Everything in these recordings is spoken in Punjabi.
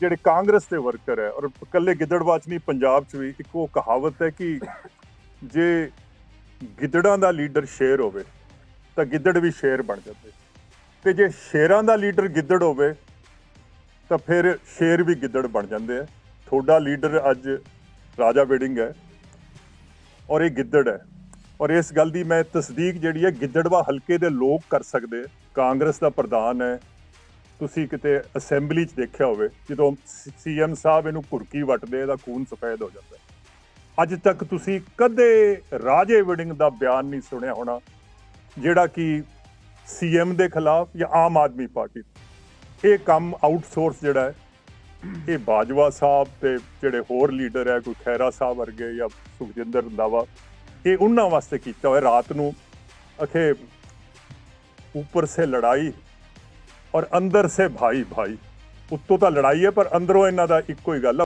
ਜਿਹੜੇ ਕਾਂਗਰਸ ਦੇ ਵਰਕਰ ਹੈ ਔਰ ਇਕੱਲੇ ਗਿੱਦੜਬਾਚ ਨਹੀਂ, ਪੰਜਾਬ 'ਚ ਵੀ ਇੱਕ ਉਹ ਕਹਾਵਤ ਹੈ ਕਿ ਜੇ ਗਿੱਦੜਾਂ ਦਾ ਲੀਡਰ ਸ਼ੇਰ ਹੋਵੇ ਤਾਂ ਗਿੱਦੜ ਵੀ ਸ਼ੇਰ ਬਣ ਜਾਂਦੇ। ਤੇ ਜੇ ਸ਼ੇਰਾਂ ਦਾ ਲੀਡਰ ਗਿੱਦੜ ਹੋਵੇ ਤਾਂ ਫਿਰ ਸ਼ੇਰ ਵੀ ਗਿੱਦੜ ਬਣ ਜਾਂਦੇ ਆ। ਤੁਹਾਡਾ ਲੀਡਰ ਅੱਜ ਰਾਜਾ ਵੇਡਿੰਗ ਹੈ ਔਰ ਇਹ ਗਿੱਦੜ ਹੈ। ਔਰ ਇਸ ਗੱਲ ਦੀ ਮੈਂ ਤਸਦੀਕ ਜਿਹੜੀ ਹੈ ਗਿੱਦੜਵਾ ਹਲਕੇ ਦੇ ਲੋਕ ਕਰ ਸਕਦੇ ਕਾਂਗਰਸ ਦਾ ਪ੍ਰਧਾਨ ਹੈ ਤੁਸੀਂ ਕਿਤੇ ਅਸੈਂਬਲੀ 'ਚ ਦੇਖਿਆ ਹੋਵੇ, ਜਦੋਂ ਸੀਐਮ ਸਾਹਿਬ ਇਹਨੂੰ ਘੁਰਕੀ ਵੱਟਦੇ, ਇਹਦਾ ਖੂਨ ਸਫੈਦ ਹੋ ਜਾਂਦਾ ਅੱਜ ਤੱਕ ਤੁਸੀਂ ਕਦੇ ਰਾਜੇ ਵੜਿੰਗ ਦਾ ਬਿਆਨ ਨਹੀਂ ਸੁਣਿਆ ਹੋਣਾ, ਜਿਹੜਾ ਕਿ ਸੀਐਮ ਦੇ ਖਿਲਾਫ ਜਾਂ ਆਮ ਆਦਮੀ ਪਾਰਟੀ ਇਹ ਕੰਮ ਆਊਟਸੋਰਸ ਜਿਹੜਾ ਹੈ, ਇਹ ਬਾਜਵਾ ਸਾਹਿਬ ਤੇ ਜਿਹੜੇ ਹੋਰ ਲੀਡਰ ਹੈ, ਕੋਈ ਖੈਰਾ ਸਾਹਿਬ ਵਰਗੇ ਜਾਂ ਸੁਖਜਿੰਦਰ ਰੰਧਾਵਾ, ਇਹ ਉਹਨਾਂ ਵਾਸਤੇ ਕੀਤਾ ਹੋਇਆ। ਰਾਤ ਨੂੰ ਅਖੇ ਉੱਪਰ ਸੇ ਲੜਾਈ ਔਰ ਅੰਦਰ ਸੇ ਭਾਈ ਭਾਈ। ਉੱਤੋਂ ਤਾਂ ਲੜਾਈ ਹੈ, ਪਰ ਅੰਦਰੋਂ ਇਹਨਾਂ ਦਾ ਇੱਕੋ ਹੀ ਗੱਲ ਹੈ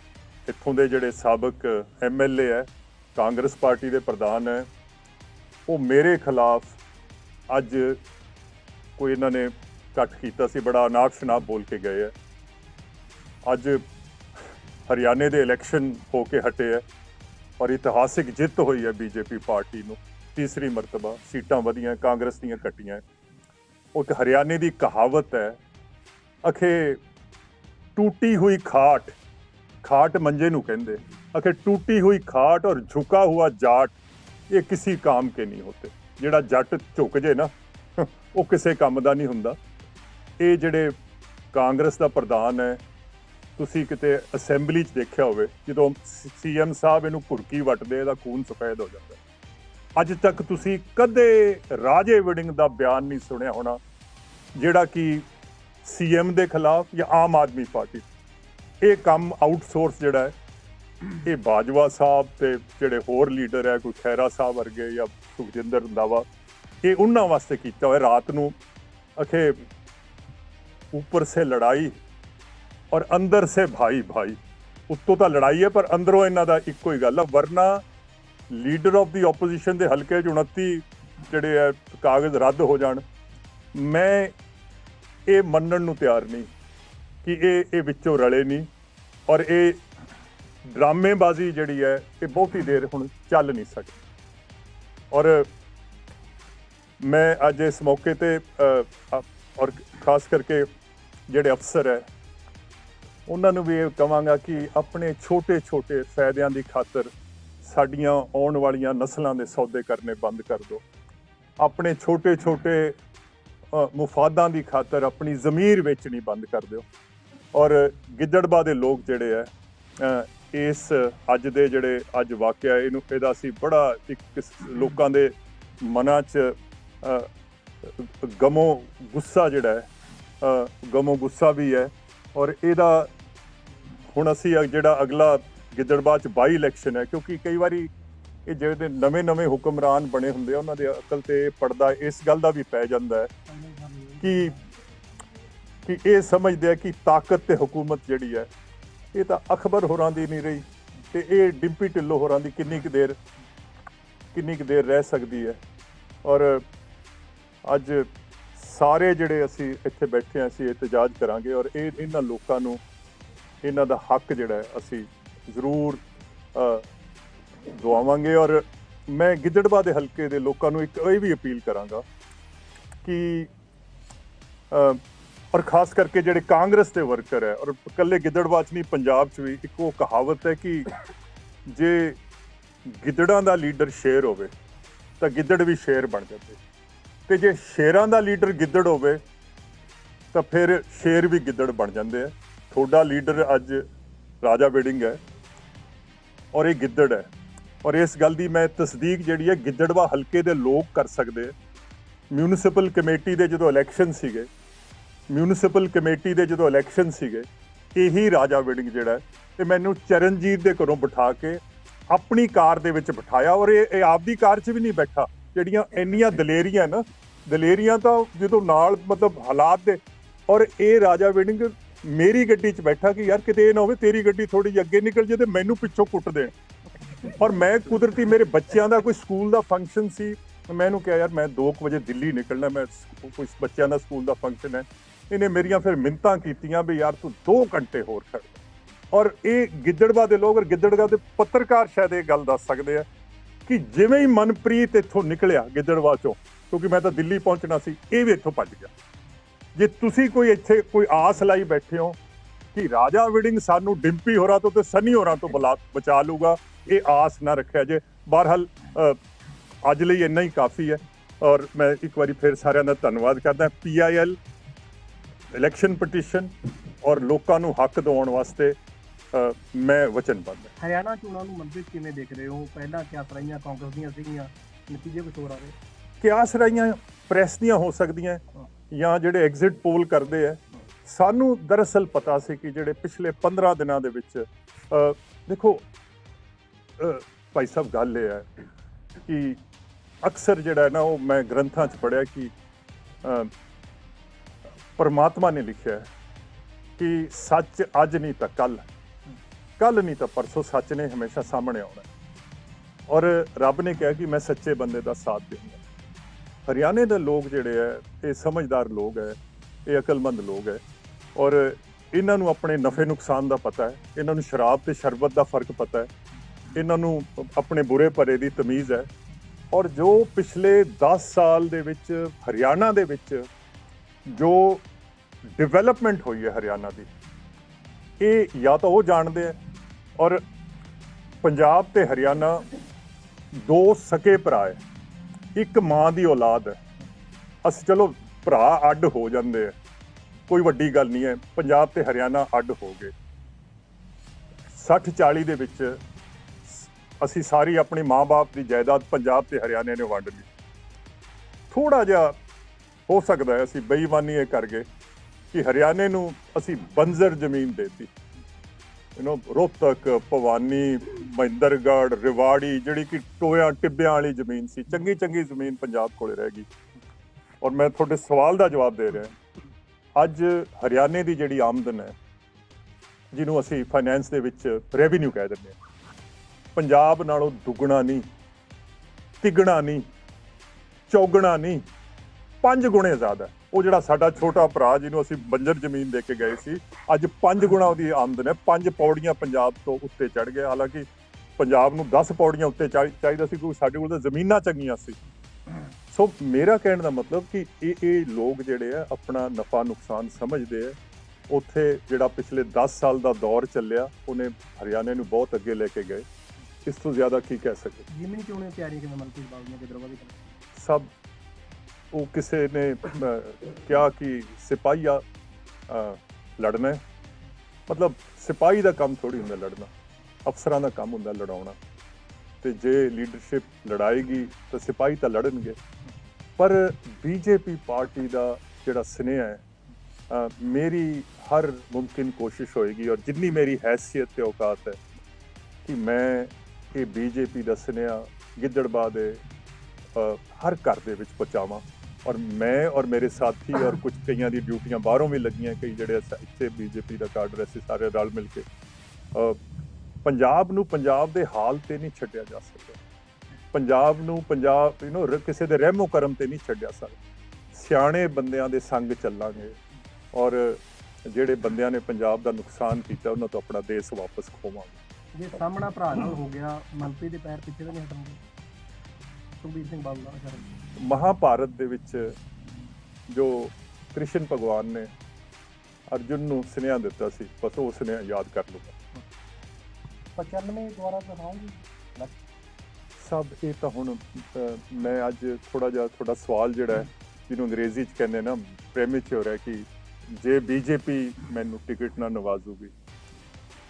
ਇੱਥੋਂ ਦੇ ਜਿਹੜੇ ਸਾਬਕ ਐਮਐਲਏ ਹੈ, ਕਾਂਗਰਸ ਪਾਰਟੀ ਦੇ ਪ੍ਰਧਾਨ ਹੈ, ਉਹ ਮੇਰੇ ਖਿਲਾਫ ਅੱਜ ਕੋਈ ਇਹਨਾਂ ਨੇ ਕੱਟ ਕੀਤਾ ਸੀ, ਬੜਾ ਅਨਾਪ ਸ਼ਨਾਪ ਬੋਲ ਕੇ ਗਏ ਹੈ। ਅੱਜ ਹਰਿਆਣੇ ਦੇ ਇਲੈਕਸ਼ਨ ਹੋ ਕੇ ਹਟੇ ਹੈ ਔਰ ਇਤਿਹਾਸਿਕ ਜਿੱਤ ਹੋਈ ਹੈ ਬੀਜੇਪੀ ਪਾਰਟੀ ਨੂੰ। ਤੀਸਰੀ ਮਰਤਬਾ, ਸੀਟਾਂ ਵਧੀਆਂ, ਕਾਂਗਰਸ ਦੀਆਂ ਘਟੀਆਂ ਉਹ ਇੱਕ ਹਰਿਆਣੇ ਦੀ ਕਹਾਵਤ ਹੈ, ਅਖੇ ਟੂਟੀ ਹੋਈ ਖਾਟ ਖਾਟ ਮੰਜੇ ਨੂੰ ਕਹਿੰਦੇ, ਅਖੇ ਟੂਟੀ ਹੋਈ ਖਾਟ ਔਰ ਝੁਕਾ ਹੁਆ ਜਾਟ, ਇਹ ਕਿਸੇ ਕੰਮ ਕੇ ਨਹੀਂ ਹੋਤੇ। ਜਿਹੜਾ ਜੱਟ ਝੁਕ ਜੇ ਨਾ, ਉਹ ਕਿਸੇ ਕੰਮ ਦਾ ਨਹੀਂ ਹੁੰਦਾ। ਇਹ ਜਿਹੜੇ ਕਾਂਗਰਸ ਦਾ ਪ੍ਰਧਾਨ ਹੈ, ਤੁਸੀਂ ਕਿਤੇ ਅਸੈਂਬਲੀ 'ਚ ਦੇਖਿਆ ਹੋਵੇ, ਜਦੋਂ ਸੀਐਮ ਸਾਹਿਬ ਇਹਨੂੰ ਘੁਰਕੀ ਵੱਟਦੇ ਇਹਦਾ ਖੂਨ ਸਫੈਦ ਹੋ ਜਾਂਦਾ। ਅੱਜ ਤੱਕ ਤੁਸੀਂ ਕਦੇ ਰਾਜੇ ਵੜਿੰਗ ਦਾ ਬਿਆਨ ਨਹੀਂ ਸੁਣਿਆ ਹੋਣਾ, ਜਿਹੜਾ ਕਿ ਸੀਐਮ ਦੇ ਖਿਲਾਫ ਜਾਂ ਆਮ ਆਦਮੀ ਪਾਰਟੀ ਇਹ ਕੰਮ ਆਊਟਸੋਰਸ ਜਿਹੜਾ ਹੈ, ਇਹ ਬਾਜਵਾ ਸਾਹਿਬ ਤੇ ਜਿਹੜੇ ਹੋਰ ਲੀਡਰ ਹੈ, ਕੋਈ ਖੈਰਾ ਸਾਹਿਬ ਵਰਗੇ ਜਾਂ ਸੁਖਜਿੰਦਰ ਰੰਧਾਵਾ, ਇਹ ਉਹਨਾਂ ਵਾਸਤੇ ਕੀਤਾ ਹੋਇਆ। ਰਾਤ ਨੂੰ ਅਖੇ ਉੱਪਰ ਸੇ ਲੜਾਈ ਔਰ ਅੰਦਰ ਸੇ ਭਾਈ ਭਾਈ ਉੱਤੋਂ ਤਾਂ ਲੜਾਈ ਹੈ, ਪਰ ਅੰਦਰੋਂ ਇਹਨਾਂ ਦਾ ਇੱਕੋ ਹੀ ਗੱਲ ਹੈ ਵਰਨਾ ਲੀਡਰ ਆਫ ਦੀ ਆਪੋਜੀਸ਼ਨ ਦੇ ਹਲਕੇ 'ਚ 29 ਜਿਹੜੇ ਹੈ ਕਾਗਜ਼ ਰੱਦ ਹੋ ਜਾਣ, ਮੈਂ ਇਹ ਮੰਨਣ ਨੂੰ ਤਿਆਰ ਨਹੀਂ ਕਿ ਇਹ ਇਹ ਵਿੱਚੋਂ ਰਲੇ ਨਹੀਂ ਔਰ ਇਹ ਡਰਾਮੇਬਾਜ਼ੀ ਜਿਹੜੀ ਹੈ, ਇਹ ਬਹੁਤੀ ਦੇਰ ਹੁਣ ਚੱਲ ਨਹੀਂ ਸਕਦੀ ਔਰ ਮੈਂ ਅੱਜ ਇਸ ਮੌਕੇ ਤੇ ਔਰ ਖਾਸ ਕਰਕੇ ਜਿਹੜੇ ਅਫਸਰ ਹੈ, ਉਹਨਾਂ ਨੂੰ ਵੀ ਇਹ ਕਵਾਂਗਾ ਕਿ ਆਪਣੇ ਛੋਟੇ-ਛੋਟੇ ਫਾਇਦਿਆਂ ਦੀ ਖਾਤਰ ਸਾਡੀਆਂ ਆਉਣ ਵਾਲੀਆਂ ਨਸਲਾਂ ਦੇ ਸੌਦੇ ਕਰਨੇ ਬੰਦ ਕਰ ਦਿਓ। ਆਪਣੇ ਛੋਟੇ-ਛੋਟੇ ਮੁਫਾਦਾਂ ਦੀ ਖਾਤਰ ਆਪਣੀ ਜ਼ਮੀਰ ਵੇਚਣੀ ਬੰਦ ਕਰ ਦਿਓ। ਔਰ ਗਿੱਦੜਬਾ ਦੇ ਲੋਕ ਜਿਹੜੇ ਹੈ ਇਸ ਅੱਜ ਦੇ ਜਿਹੜੇ ਅੱਜ ਵਾਕਿਆ ਇਹਨੂੰ, ਇਹਦਾ ਅਸੀਂ ਬੜਾ ਇੱਕ ਕਿਸ- ਲੋਕਾਂ ਦੇ ਮਨਾਂ 'ਚ ਗਮੋ ਗੁੱਸਾ ਜਿਹੜਾ ਹੈ ਗਮੋ ਗੁੱਸਾ ਵੀ ਹੈ ਔਰ ਇਹਦਾ ਹੁਣ ਅਸੀਂ ਅ- ਜਿਹੜਾ ਅਗਲਾ ਗਿੱਦੜਬਾਹ ਚ ਬਾਈ ਇਲੈਕਸ਼ਨ ਹੈ, ਕਿਉਂਕਿ ਕਈ ਵਾਰੀ ਇਹ ਜਿਹੜੇ ਨਵੇਂ ਨਵੇਂ ਹੁਕਮਰਾਨ ਬਣੇ ਹੁੰਦੇ ਆ, ਉਹਨਾਂ ਦੇ ਅਕਲ ਤੇ ਪੜਦਾ ਇਸ ਗੱਲ ਦਾ ਵੀ ਪੈ ਜਾਂਦਾ ਹੈ ਕਿ ਕਿ ਇਹ ਸਮਝਦੇ ਆ ਕਿ ਤਾਕਤ ਤੇ ਹਕੂਮਤ ਜਿਹੜੀ ਹੈ, ਇਹ ਤਾਂ ਅਖਬਰ ਹੋਰਾਂ ਦੀ ਨਹੀਂ ਰਹੀ ਤੇ ਇਹ ਡਿੰਪੀ ਢਿੱਲੋਂ ਹੋਰਾਂ ਦੀ ਕਿੰਨੀ ਕੁ ਦੇਰ, ਕਿੰਨੀ ਕੁ ਦੇਰ ਰਹਿ ਸਕਦੀ ਹੈ। ਔਰ ਅੱਜ ਸਾਰੇ ਜਿਹੜੇ ਅਸੀਂ ਇੱਥੇ ਬੈਠੇ ਹਾਂ, ਅਸੀਂ ਇਤਜਾਜ ਕਰਾਂਗੇ ਔਰ ਇਹ ਇਹਨਾਂ ਲੋਕਾਂ ਨੂੰ, ਇਹਨਾਂ ਦਾ ਹੱਕ ਜਿਹੜਾ ਅਸੀਂ ਜ਼ਰੂਰ ਦਵਾਵਾਂਗੇ ਔਰ ਮੈਂ ਗਿੱਦੜਬਾ ਦੇ ਹਲਕੇ ਦੇ ਲੋਕਾਂ ਨੂੰ ਇੱਕ ਇਹ ਵੀ ਅਪੀਲ ਕਰਾਂਗਾ ਕਿ ਔਰ ਖਾਸ ਕਰਕੇ ਜਿਹੜੇ ਕਾਂਗਰਸ ਦੇ ਵਰਕਰ ਹੈ, ਔਰ ਇਕੱਲੇ ਗਿੱਦੜਬਾਹ 'ਚ ਨਹੀਂ, ਪੰਜਾਬ 'ਚ ਵੀ ਇੱਕ ਉਹ ਕਹਾਵਤ ਹੈ ਕਿ ਜੇ ਗਿੱਦੜਾਂ ਦਾ ਲੀਡਰ ਸ਼ੇਰ ਹੋਵੇ, ਤਾਂ ਗਿੱਦੜ ਵੀ ਸ਼ੇਰ ਬਣ ਜਾਂਦੇ। ਤੇ ਜੇ ਸ਼ੇਰਾਂ ਦਾ ਲੀਡਰ ਗਿੱਦੜ ਹੋਵੇ, ਤਾਂ ਫਿਰ ਸ਼ੇਰ ਵੀ ਗਿੱਦੜ ਬਣ ਜਾਂਦੇ ਆ। ਤੁਹਾਡਾ ਲੀਡਰ ਅੱਜ ਰਾਜਾ ਬੇਡਿੰਗ ਹੈ। ਔਰ ਇਹ ਗਿੱਦੜ ਹੈ। ਔਰ ਇਸ ਗੱਲ ਦੀ ਮੈਂ ਤਸਦੀਕ ਜਿਹੜੀ ਹੈ, ਗਿੱਦੜਵਾ ਹਲਕੇ ਦੇ ਲੋਕ ਕਰ ਸਕਦੇ। ਆ ਮਿਊਨਿਸਪਲ ਕਮੇਟੀ ਦੇ ਜਦੋਂ ਇਲੈਕਸ਼ਨ ਸੀਗੇ ਮਿਊਨਿਸਪਲ ਕਮੇਟੀ ਦੇ ਜਦੋਂ ਇਲੈਕਸ਼ਨ ਸੀਗੇ, ਇਹੀ ਰਾਜਾ ਵਿਡਿੰਗ ਜਿਹੜਾ ਹੈ, ਤੇ ਮੈਨੂੰ ਚਰਨਜੀਤ ਦੇ ਘਰੋਂ ਬਿਠਾ ਕੇ ਆਪਣੀ ਕਾਰ ਦੇ ਵਿੱਚ ਬਿਠਾਇਆ। ਔਰ ਇਹ ਆਪਦੀ ਕਾਰ 'ਚ ਵੀ ਨਹੀਂ ਬੈਠਾ, ਜਿਹੜੀਆਂ ਇੰਨੀਆਂ ਦਲੇਰੀਆਂ ਨਾ, ਦਲੇਰੀਆਂ ਤਾਂ ਜਦੋਂ ਨਾਲ ਮਤਲਬ ਹਾਲਾਤ ਦੇ, ਔਰ ਇਹ ਰਾਜਾ ਵਿਡਿੰਗ ਮੇਰੀ ਗੱਡੀ 'ਚ ਬੈਠਾ ਕਿ ਯਾਰ ਕਿਤੇ ਇਹ ਨਾ ਹੋਵੇ, ਤੇਰੀ ਗੱਡੀ ਥੋੜੀ ਜਿਹੀ ਅੱਗੇ ਨਿਕਲ ਜੇ ਤੇ ਮੈਨੂੰ ਪਿੱਛੋਂ ਕੁੱਟ ਦੇਣ। ਔਰ ਮੈਂ ਕੁਦਰਤੀ ਮੇਰੇ ਬੱਚਿਆਂ ਦਾ ਕੋਈ ਸਕੂਲ ਦਾ ਫੰਕਸ਼ਨ ਸੀ ਮੈਂ ਇਹਨੂੰ ਕਿਹਾ, ਯਾਰ ਮੈਂ 2 ਵਜੇ ਦਿੱਲੀ ਨਿਕਲਣਾ, ਮੈਂ ਸਕੂ- ਕੋਈ ਬੱਚਿਆਂ ਦਾ ਸਕੂਲ ਦਾ ਫੰਕਸ਼ਨ ਹੈ। ਇਹਨੇ ਮੇਰੀਆਂ ਫਿਰ ਮਿੰਤਾਂ ਕੀਤੀਆਂ ਵੀ ਯਾਰ ਤੂੰ 2 ਘੰਟੇ ਹੋਰ ਖੜ ਔਰ ਇਹ ਗਿੱਦੜਵਾ ਦੇ ਲੋਕ, ਔਰ ਗਿੱਦੜਵਾ ਦੇ ਪੱਤਰਕਾਰ ਸ਼ਾਇਦ ਇਹ ਗੱਲ ਦੱਸ ਸਕਦੇ ਆ ਕਿ ਜਿਵੇਂ ਹੀ ਮਨਪ੍ਰੀਤ ਇੱਥੋਂ ਨਿਕਲਿਆ ਗਿੱਦੜਵਾ ਚੋਂ, ਕਿਉਂਕਿ ਮੈਂ ਤਾਂ ਦਿੱਲੀ ਪਹੁੰਚਣਾ ਸੀ, ਇਹ ਵੀ ਇੱਥੋਂ ਭੱਜ ਗਿਆ। ਜੇ ਤੁਸੀਂ ਕੋਈ ਇੱਥੇ ਕੋਈ ਆਸ ਲਾਈ ਬੈਠੇ ਹੋ ਕਿ ਰਾਜਾ ਵਿਡਿੰਗ ਸਾਨੂੰ ਡਿੰਪੀ ਹੋਰਾਂ ਤੋਂ ਤੇ ਸਨੀ ਹੋਰਾਂ ਤੋਂ ਬਚਾ ਲੂਗਾ ਇਹ ਆਸ ਨਾ ਰੱਖਿਆ ਜੇ। ਬਹਰਹਾਲ ਅੱਜ ਲਈ ਇੰਨਾ ਹੀ ਕਾਫੀ ਹੈ ਔਰ ਮੈਂ ਇੱਕ ਵਾਰੀ ਫਿਰ ਸਾਰਿਆਂ ਦਾ ਧੰਨਵਾਦ ਕਰਦਾ ਪੀਆਈਐਲ ਇਲੈਕਸ਼ਨ ਪਟੀਸ਼ਨ ਔਰ ਲੋਕਾਂ ਨੂੰ ਹੱਕ ਦਿਵਾਉਣ ਵਾਸਤੇ ਮੈਂ ਵਚਨਬੱਧ ਹਾਂ। ਹਰਿਆਣਾ ਚੋਣਾਂ ਨੂੰ ਮੰਤਰੀ ਕਿਵੇਂ ਦੇਖ ਰਹੇ ਹੋ? ਪਹਿਲਾਂ ਕਿਆ ਸਰਾਈਆਂ ਕਾਂਗਰਸ ਦੀਆਂ ਸੀਗੀਆਂ? ਨਤੀਜੇ ਕੁਛ ਹੋਰ ਆ ਰਹੇ ਕਿਆਸ ਰਾਈਆਂ ਪ੍ਰੈਸ ਦੀਆਂ ਹੋ ਸਕਦੀਆਂ। ਜਾਂ ਜਿਹੜੇ ਐਗਜ਼ਿਟ ਪੋਲ ਕਰਦੇ ਆ, ਸਾਨੂੰ ਦਰਅਸਲ ਪਤਾ ਸੀ ਕਿ ਜਿਹੜੇ ਪਿਛਲੇ 15 ਦਿਨਾਂ ਦੇ ਵਿੱਚ ਦੇਖੋ ਭਾਈ ਸਾਹਿਬ, ਗੱਲ ਇਹ ਹੈ ਕਿ ਅਕਸਰ ਜਿਹੜਾ ਨਾ ਉਹ ਮੈਂ ਗ੍ਰੰਥਾਂ 'ਚ ਪੜਿਆ ਕਿ ਪਰਮਾਤਮਾ ਨੇ ਲਿਖਿਆ ਕਿ ਸੱਚ ਅੱਜ ਨਹੀਂ ਤਾਂ ਕੱਲ ਕੱਲ ਨਹੀਂ ਤਾਂ ਪਰਸੋਂ ਸੱਚ ਨੇ ਹਮੇਸ਼ਾ ਸਾਹਮਣੇ ਆਉਣਾ ਔਰ ਰੱਬ ਨੇ ਕਿਹਾ ਕਿ ਮੈਂ ਸੱਚੇ ਬੰਦੇ ਦਾ ਸਾਥ ਦੇਵਾਂਗਾ ਹਰਿਆਣੇ ਦੇ ਲੋਕ ਜਿਹੜੇ ਹੈ ਇਹ ਸਮਝਦਾਰ ਲੋਕ ਹੈ ਇਹ ਅਕਲਮੰਦ ਲੋਕ ਹੈ ਔਰ ਇਹਨਾਂ ਨੂੰ ਆਪਣੇ ਨਫੇ ਨੁਕਸਾਨ ਦਾ ਪਤਾ ਹੈ ਇਹਨਾਂ ਨੂੰ ਸ਼ਰਾਬ ਤੇ ਸ਼ਰਬਤ ਦਾ ਫ਼ਰਕ ਪਤਾ ਹੈ ਇਹਨਾਂ ਨੂੰ ਆਪਣੇ ਬੁਰੇ ਭਰੇ ਦੀ ਤਮੀਜ਼ ਹੈ ਔਰ ਜੋ ਪਿਛਲੇ 10 ਸਾਲ ਦੇ ਵਿੱਚ ਹਰਿਆਣਾ ਦੇ ਵਿੱਚ ਜੋ ਡਿਵੈਲਪਮੈਂਟ ਹੋਈ ਹੈ ਹਰਿਆਣਾ ਦੀ, ਇਹ ਜਾਂ ਤਾਂ ਉਹ ਜਾਣਦੇ ਹੈ ਔਰ ਪੰਜਾਬ ਤੇ ਹਰਿਆਣਾ ਦੋ ਸਕੇ ਭਰਾ ਹੈ ਇੱਕ ਮਾਂ ਦੀ ਔਲਾਦ ਹੈ। ਅਸੀਂ ਚਲੋ ਭਰਾ ਅੱਡ ਹੋ ਜਾਂਦੇ ਆ। ਕੋਈ ਵੱਡੀ ਗੱਲ ਨਹੀਂ ਹੈ। ਪੰਜਾਬ ਤੇ ਹਰਿਆਣਾ ਅੱਡ ਹੋ ਗਏ। 60 40 ਦੇ ਵਿੱਚ ਅਸੀਂ ਸਾਰੀ ਆਪਣੀ ਮਾਂ-ਬਾਪ ਦੀ ਜਾਇਦਾਦ ਪੰਜਾਬ ਤੇ ਹਰਿਆਣੇ ਨੇ ਵੰਡ ਲਈ। ਥੋੜਾ ਜਿਹਾ ਹੋ ਸਕਦਾ ਹੈ ਅਸੀਂ ਬੇਈਮਾਨੀ ਇਹ ਕਰ ਗਏ ਕਿ ਹਰਿਆਣੇ ਨੂੰ ਅਸੀਂ ਬੰਜ਼ਰ ਜ਼ਮੀਨ ਦੇਤੀ। ਯੂ نو ਰੋਹਤਕ, ਭਵਾਨੀ ਮਹਿੰਦਰਗੜ੍ਹ ਰਿਵਾੜੀ, ਜਿਹੜੀ ਕਿ ਟੋਇਆ, ਟਿੱਬਿਆਂ ਵਾਲੀ ਜ਼ਮੀਨ ਸੀ ਚੰਗੀ ਚੰਗੀ ਜ਼ਮੀਨ ਪੰਜਾਬ ਕੋਲੇ ਰਹਿ ਗਈ। ਔਰ ਮੈਂ ਤੁਹਾਡੇ ਸਵਾਲ ਦਾ ਜਵਾਬ ਦੇ ਰਿਹਾ ਅੱਜ ਹਰਿਆਣੇ ਦੀ ਜਿਹੜੀ ਆਮਦਨ ਹੈ, ਜਿਹਨੂੰ ਅਸੀਂ ਫਾਈਨੈਂਸ ਦੇ ਵਿੱਚ ਰੈਵਨਿਊ ਕਹਿ ਦਿੰਦੇ ਹਾਂ, ਪੰਜਾਬ ਨਾਲੋਂ ਦੁੱਗਣਾ ਨਹੀਂ, ਤਿਗਣਾ ਨਹੀਂ, ਚੌਗਣਾ ਨਹੀਂ, ਪੰਜ ਗੁਣੇ ਜ਼ਿਆਦਾ। ਉਹ ਜਿਹੜਾ ਸਾਡਾ ਛੋਟਾ ਭਰਾ ਜਿਹਨੂੰ ਅਸੀਂ ਬੰਜਰ ਜ਼ਮੀਨ ਦੇ ਕੇ ਗਏ ਸੀ, ਅੱਜ ਪੰਜ ਗੁਣਾ ਉਹਦੀ ਆਮਦਨ ਹੈ। ਪੰਜ ਪੌੜੀਆਂ ਪੰਜਾਬ ਤੋਂ ਉੱਤੇ ਚੜ ਗਿਆ। ਹਾਲਾਂਕਿ ਪੰਜਾਬ ਨੂੰ 10 ਪੌੜੀਆਂ ਉੱਤੇ ਚਾਹੀ- ਚਾਹੀਦਾ ਸੀ ਕਿਉਂਕਿ ਸਾਡੇ ਕੋਲ ਤਾਂ ਜ਼ਮੀਨਾਂ ਚੰਗੀਆਂ ਸੀ। ਸੋ ਮੇਰਾ ਕਹਿਣ ਦਾ ਮਤਲਬ ਕਿ ਇਹ ਇਹ ਲੋਕ ਜਿਹੜੇ ਆ ਆਪਣਾ ਨਫਾ ਨੁਕਸਾਨ ਸਮਝਦੇ ਆ। ਉੱਥੇ ਜਿਹੜਾ ਪਿਛਲੇ 10 ਸਾਲ ਦਾ ਦੌਰ ਚੱਲਿਆ ਉਹਨੇ ਹਰਿਆਣੇ ਨੂੰ ਬਹੁਤ ਅੱਗੇ ਲੈ ਕੇ ਗਏ। ਇਸ ਤੋਂ ਜ਼ਿਆਦਾ ਕੀ ਕਹਿ ਸਕਦੇ ਜਿਮਨੀ ਚੋਣਾਂ ਤਿਆਰੀ ਕਿਵੇਂ ਮਨਪ੍ਰੀਤ ਬਾਬੂ ਨੇ ਗਿੱਦੜਵਾ ਦੀ ਕਰੀ? ਸਭ ਉਹ ਕਿਸੇ ਨੇ ਕਿਹਾ ਕਿ ਸਿਪਾਹੀਆ ਲੜਨਾ। ਮਤਲਬ ਸਿਪਾਹੀ ਦਾ ਕੰਮ ਥੋੜੀ ਹੁੰਦਾ ਲੜਨਾ। ਅਫਸਰਾਂ ਦਾ ਕੰਮ ਹੁੰਦਾ ਲੜਾਉਣਾ। ਤੇ ਜੇ ਲੀਡਰਸ਼ਿਪ ਲੜਾਏਗੀ ਤਾਂ ਸਿਪਾਹੀ ਤਾਂ ਲੜਨਗੇ। ਪਰ ਬੀਜੇਪੀ ਪਾਰਟੀ ਦਾ ਜਿਹੜਾ ਸੁਨੇਹਾ ਹੈ ਮੇਰੀ ਹਰ ਮੁਮਕਿਨ ਕੋਸ਼ਿਸ਼ ਹੋਏਗੀ ਔਰ ਜਿੰਨੀ ਮੇਰੀ ਹੈਸੀਅਤ ਤੇ ਔਕਾਤ ਹੈ ਕਿ ਮੈਂ ਇਹ ਬੀਜੇਪੀ ਦਾ ਸੁਨੇਹਾ ਗਿੱਦੜਬਾ ਦੇ ਹਰ ਘਰ ਦੇ ਵਿੱਚ ਪਹੁੰਚਾਵਾਂ। ਔਰ ਮੈਂ ਔਰ ਮੇਰੇ ਸਾਥੀ ਔਰ ਕੁਝ ਕਈਆਂ ਦੀ ਡਿਊਟੀਆਂ ਬਾਹਰੋਂ ਵੀ ਲੱਗੀਆਂ, ਕਈ ਜਿਹੜੇ ਅਸਾਂ ਇੱਥੇ ਬੀਜੇਪੀ ਦਾ ਕਾਡਰ ਅਸੀਂ ਸਾਰੇ ਰਲ ਮਿਲ ਕੇ ਪੰਜਾਬ ਨੂੰ ਪੰਜਾਬ ਦੇ ਹਾਲ ਤੇ ਨਹੀਂ ਛੱਡਿਆ ਜਾ ਸਕਦਾ। ਪੰਜਾਬ ਨੂੰ ਪੰਜਾਬ ਯੂ نو ਕਿਸੇ ਦੇ ਰਹਿਮੋ ਕਰਮ ਤੇ ਨਹੀਂ ਛੱਡਿਆ ਸਕਦਾ। ਸਿਆਣੇ ਬੰਦਿਆਂ ਦੇ ਸੰਗ ਚੱਲਾਂਗੇ ਔਰ ਜਿਹੜੇ ਬੰਦਿਆਂ ਨੇ ਪੰਜਾਬ ਦਾ ਨੁਕਸਾਨ ਕੀਤਾ ਉਹਨਾਂ ਤੋਂ ਆਪਣਾ ਦੇਸ਼ ਵਾਪਸ ਖੋਵਾਂਗੇ। ਜੇ ਸਾਹਮਣਾ ਭਰਾ ਨਾਲ ਹੋ ਗਿਆ ਮਨਪ੍ਰੀਤ ਦੇ ਪੈਰ ਪਿੱਛੇ ਨਹੀਂ ਹਟਣਗੇ। ਸੁਖਬੀਰ ਸਿੰਘ ਬਾਬੂ ਦਾ ਮਹਾਭਾਰਤ ਦੇ ਵਿੱਚ ਜੋ ਕ੍ਰਿਸ਼ਨ ਭਗਵਾਨ ਨੇ ਅਰਜੁਨ ਨੂੰ ਸੁਨੇਹਾ ਦਿੱਤਾ ਸੀ ਬਸ ਉਹ ਸੁਨੇਹਾ ਯਾਦ ਕਰ ਲੂਗਾ 95 ਦੁਆਰਾ ਦਿਖਾਉਂਗੀ। ਸਭ ਇਹ ਤਾਂ ਹੁਣ ਅਹ, ਮੈਂ ਅੱਜ ਥੋੜਾ ਜਿਹਾ ਤੁਹਾਡਾ ਸਵਾਲ ਜਿਹੜਾ ਹੈ ਜਿਹਨੂੰ ਅੰਗਰੇਜ਼ੀ ਚ ਕਹਿੰਦੇ ਨਾ ਪ੍ਰੈਮੇਚਰ ਹੈ ਕਿ ਜੇ ਬੀਜੇਪੀ ਮੈਨੂੰ ਟਿਕਟ ਨਾ ਨਵਾਜ਼ੂਗੀ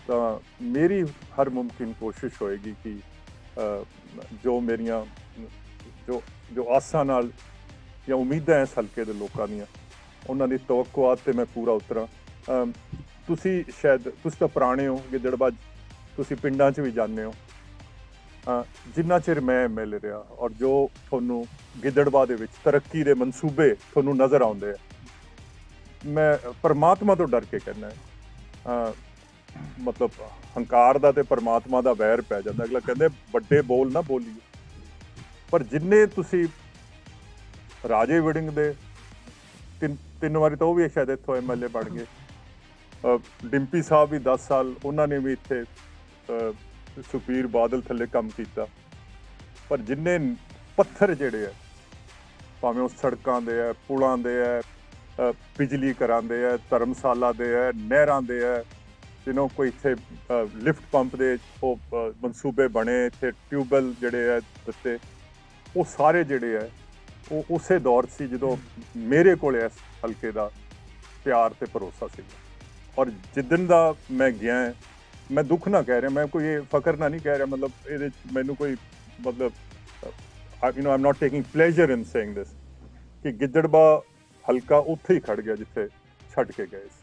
ਤਾਂ ਮੇਰੀ ਹਰ ਮੁਮਕਿਨ ਕੋਸ਼ਿਸ਼ ਹੋਏਗੀ ਕਿ ਅਹ, ਜੋ ਮੇਰੀਆਂ ਜੋ ਜੋ ਆਸਾਂ ਨਾਲ ਜਾਂ ਉਮੀਦਾਂ ਹੈ ਇਸ ਹਲਕੇ ਦੇ ਲੋਕਾਂ ਦੀਆਂ ਉਹਨਾਂ ਦੀ ਤਵੱਕੁਆਤ ਤੇ ਮੈਂ ਪੂਰਾ ਉਤਰਾਂ। ਅਮ, ਤੁਸੀਂ ਸ਼ਾਇਦ ਤੁਸੀਂ ਤਾਂ ਪੁਰਾਣੇ ਹੋ ਗਿੱਦੜਬਾਜ ਤੁਸੀਂ ਪਿੰਡਾਂ 'ਚ ਵੀ ਜਾਂਦੇ ਹੋ। ਜਿੰਨਾ ਚਿਰ ਮੈਂ ਐਮਐਲਏ ਰਿਹਾ ਔਰ ਜੋ ਤੁਹਾਨੂੰ ਗਿੱਦੜਵਾ ਦੇ ਵਿੱਚ ਤਰੱਕੀ ਦੇ ਮਨਸੂਬੇ ਤੁਹਾਨੂੰ ਨਜ਼ਰ ਆਉਂਦੇ ਆ, ਮੈਂ ਪਰਮਾਤਮਾ ਤੋਂ ਡਰ ਕੇ ਕਹਿੰਦਾ ਮਤਲਬ ਹੰਕਾਰ ਦਾ ਤੇ ਪਰਮਾਤਮਾ ਦਾ ਵੈਰ ਪੈ ਜਾਂਦਾ। ਅਗਲਾ ਕਹਿੰਦੇ, ਵੱਡੇ ਬੋਲ ਨਾ ਬੋਲੀ ਪਰ ਜਿੰਨੇ ਤੁਸੀਂ ਰਾਜੇ ਵਿੜਿੰਗ ਦੇ, ਤਿੰਨ ਤਿੰਨ ਵਾਰੀ ਤਾਂ ਉਹ ਵੀ ਸ਼ਾਇਦ ਇੱਥੋਂ ਐਮਐਲਏ ਬਣ ਗਏ। ਡਿੰਪੀ ਸਾਹਿਬ ਵੀ 10 ਸਾਲ, ਉਹਨਾਂ ਨੇ ਵੀ ਇੱਥੇ ਸੁਖਬੀਰ ਬਾਦਲ ਥੱਲੇ ਕੰਮ ਕੀਤਾ। ਪਰ ਜਿੰਨੇ ਪੱਥਰ ਜਿਹੜੇ ਆ, ਭਾਵੇਂ ਉਹ ਸੜਕਾਂ ਦੇ ਆ, ਪੁਲਾਂ ਦੇ ਆ ਬਿਜਲੀ ਘਰਾਂ ਦੇ ਆ, ਧਰਮਸ਼ਾਲਾ ਦੇ ਆ, ਨਹਿਰਾਂ ਦੇ ਆ ਜਿਹਨੂੰ ਕੋਈ ਇੱਥੇ ਲਿਫਟ ਪੰਪ ਦੇ ਉਹ ਮਨਸੂਬੇ ਬਣੇ, ਇੱਥੇ ਟਿਊਬਲ ਜਿਹੜੇ ਆ ਦਿੱਤੇ, ਉਹ ਸਾਰੇ ਜਿਹੜੇ ਆ, ਉਹ ਉਸੇ ਦੌਰ ਸੀ ਜਦੋਂ ਮੇਰੇ ਕੋਲ ਇਸ ਹਲਕੇ ਦਾ ਪਿਆਰ ਤੇ ਭਰੋਸਾ ਸੀ। ਔਰ ਜਿੱਦਣ ਦਾ ਮੈਂ ਗਿਆ ਮੈਂ ਦੁੱਖ ਨਾ ਕਹਿ ਰਿਹਾ, ਮੈਂ ਕੋਈ ਇਹ ਫਕਰ ਨਾ ਨਹੀਂ ਕਹਿ ਰਿਹਾ, ਮਤਲਬ ਇਹਦੇ 'ਚ ਮੈਨੂੰ ਕੋਈ ਮਤਲਬ you know I'm not taking pleasure in saying this ਕਿ ਗਿੱਦੜਬਾ ਹਲਕਾ ਉੱਥੇ ਹੀ ਖੜ ਗਿਆ ਜਿੱਥੇ ਛੱਡ ਕੇ ਗਏ ਸੀ।